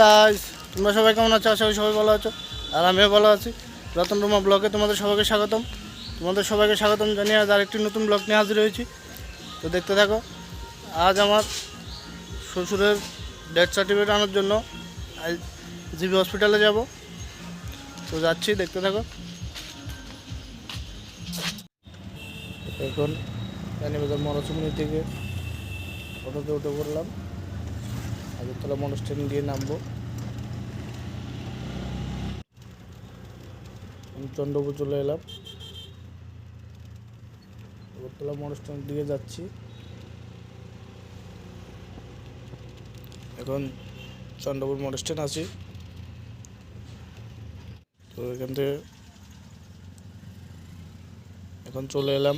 Guys তোমরা সবাই কেমন আছো? আশা করি সবাই ভালো আছো। আর আমিও ভালো আছি। রতন রুমা ব্লগে তোমাদের সবাইকে স্বাগতম। তোমাদের সবাইকে স্বাগতম জানিয়ে আজ আরেকটি নতুন ব্লগ নিয়ে হাজির হয়েছি। তো দেখতে থাকো, আজ আমার শ্বশুরের ডেথ সার্টিফিকেট আনার জন্য জিবি হসপিটালে যাব। তো যাচ্ছি, দেখতে থাকো। এখন মরচুমনি থেকে অটোতে উঠে পড়লাম আগরতলা মোটর স্ট্যান্ড গিয়ে নামবো। আমি চন্দ্রপুর চলে এলাম। আগরতলা মোটর স্ট্যান্ড দিকে যাচ্ছি। এখন চন্দ্রপুর মোটর স্ট্যান্ড আছি। তো এখান থেকে এখন চলে এলাম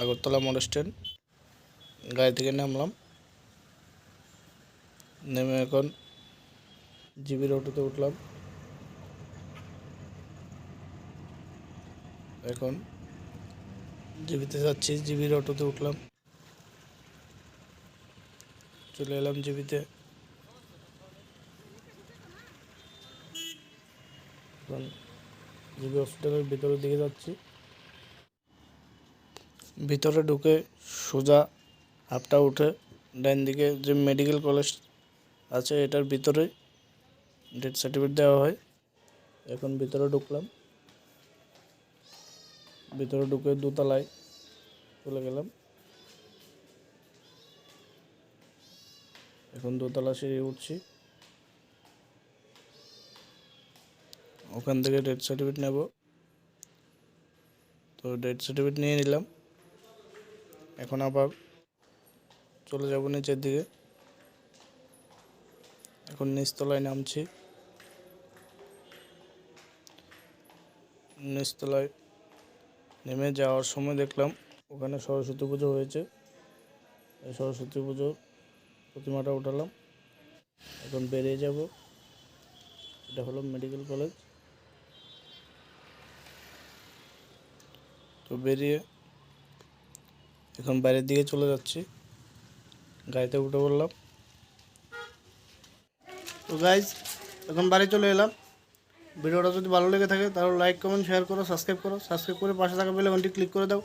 আগরতলা মোটর স্ট্যান্ড। গাড়ি থেকে নামলাম। নেমে এখন জিবির অটোতে উঠলাম। এখন জিবিতে যাচ্ছি জিবির অটোতে উঠলাম। চলে এলাম জিবিতে। জিবি হসপিটালের ভিতরের দিকে যাচ্ছি। ভিতরে ঢুকে সোজা হাফটা উঠে ডান দিকে যে মেডিকেল কলেজ আছে, এটার ভিতরে ডেথ সার্টিফিকেট দেওয়া হয়। এখন ভিতরে ঢুকলাম। ভিতরে ঢুকে দোতলায় চলে গেলাম। এখন দোতলা সিঁড়ি উঠছি। ওখান থেকে ডেথ সার্টিফিকেট নেব। তো ডেথ সার্টিফিকেট নিয়ে নিলাম। এখন আবার চলে যাব নিচের দিকে। এখন নিচতলায় নামছি। নিচতলায় নেমে যাওয়ার সময় দেখলাম ওখানে সরস্বতী পুজো হয়েছে। এই সরস্বতী পুজোর প্রতিমাটা উঠালাম। এখন বেরিয়ে যাব। এটা হলো মেডিকেল কলেজ। তো বেরিয়ে এখন বাইরের দিকে চলে যাচ্ছি। গাড়িতে উঠে পড়লাম। তো গাইজ এখন বাড়ি চলে এলাম। ভিডিওটা যদি ভালো লেগে থাকে, তাহলে লাইক কমেন্ট শেয়ার করো সাবস্ক্রাইব করো। সাবস্ক্রাইব করে পাশে থাকা বেলে ঘন্টি ক্লিক করে দাও,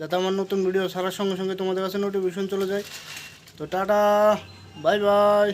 যাতে আমার নতুন ভিডিও সারার সঙ্গে সঙ্গে তোমাদের কাছে নোটিফিকেশন চলে যায়। তো টাটা বাই বাই